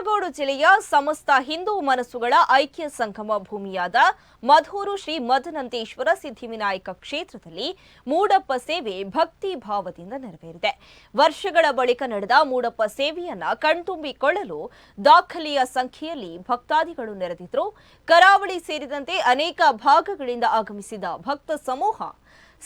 ಕಾಸರಗೋಡು ಜಿಲ್ಲೆಯ ಸಮಸ್ತ ಹಿಂದೂ ಮನಸ್ಸುಗಳ ಐಕ್ಯ ಸಂಗಮ ಭೂಮಿಯಾದ ಮಧೂರು ಶ್ರೀ ಮದನಂತೇಶ್ವರ ಸಿದ್ಧಿವಿನಾಯಕ ಕ್ಷೇತ್ರದಲ್ಲಿ ಮೂಡಪ್ಪ ಸೇವೆ ಭಕ್ತಿ ಭಾವದಿಂದ ನೆರವೇರಿದೆ. ವರ್ಷಗಳ ಬಳಿಕ ನಡೆದ ಮೂಡಪ್ಪ ಸೇವೆಯನ್ನ ಕಣ್ತುಂಬಿಕೊಳ್ಳಲು ದಾಖಲೆಯ ಸಂಖ್ಯೆಯಲ್ಲಿ ಭಕ್ತಾದಿಗಳು ನೆರೆದಿದ್ರು. ಕರಾವಳಿ ಸೇರಿದಂತೆ ಅನೇಕ ಭಾಗಗಳಿಂದ ಆಗಮಿಸಿದ ಭಕ್ತ ಸಮೂಹ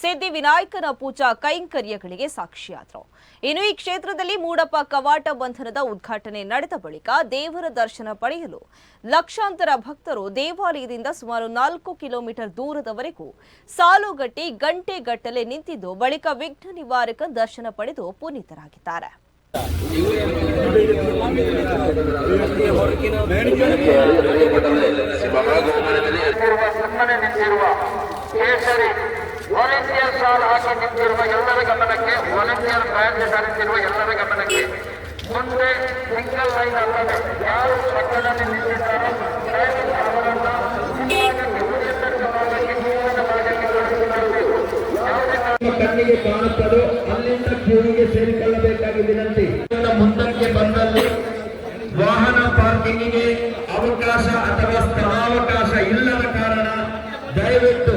ಸಿದ್ಧಿ ವಿನಾಯಕನ ಪೂಜಾ ಕೈಂಕರ್ಯಗಳಿಗೆ ಸಾಕ್ಷಿಯಾದರು. ಇನ್ನು ಈ ಕ್ಷೇತ್ರದಲ್ಲಿ ಮೂಡಪ್ಪ ಕವಾಟ ಬಂಧನದ ಉದ್ಘಾಟನೆ ನಡೆದ ಬಳಿಕ ದೇವರ ದರ್ಶನ ಪಡೆಯಲು ಲಕ್ಷಾಂತರ ಭಕ್ತರು ದೇವಾಲಯದಿಂದ ಸುಮಾರು ನಾಲ್ಕು ಕಿಲೋಮೀಟರ್ ದೂರದವರೆಗೂ ಸಾಲುಗಟ್ಟಿ ಗಂಟೆಗಟ್ಟಲೆ ನಿಂತಿದ್ದು ಬಳಿಕ ವಿಘ್ನ ನಿವಾರಕ ದರ್ಶನ ಪಡೆದು ಪುನೀತರಾಗಿದ್ದಾರೆ. ಕೇಸರಿ ವಾಲಂಟಿಯರ್ ಸಾಲ್ ಹಾಕಿ ನಿಂತಿರುವ ಎಲ್ಲರ ಗಮನಕ್ಕೆ ವಾಲಂಟಿಯರ್ ಬ್ಯಾಂಡ್ ಧರಿಸಿರುವ ಎಲ್ಲರ ಗಮನಕ್ಕೆ. ಮುಂದೆ ಸಿಂಗಲ್ ಲೈನ್ ಅಲ್ಲದೆ ಯಾರು ಪಕ್ಕದಲ್ಲಿ ನಿಂತಿದ್ದಾರೋ ಕಣ್ಣಿಗೆ ಕಾಣುತ್ತದೋ ಅಲ್ಲಿಂದ ಕ್ಯೂಗೆ ಸೇರಿಕೊಳ್ಳಬೇಕಾಗಿ ವಿನಂತಿ. ಮುಂದಕ್ಕೆ ಬಂದಲ್ಲಿ ವಾಹನ ಪಾರ್ಕಿಂಗಿಗೆ ಅವಕಾಶ ಅಥವಾ ಸ್ಥಳಾವಕಾಶ ಇಲ್ಲದ ಕಾರಣ ದಯವಿಟ್ಟು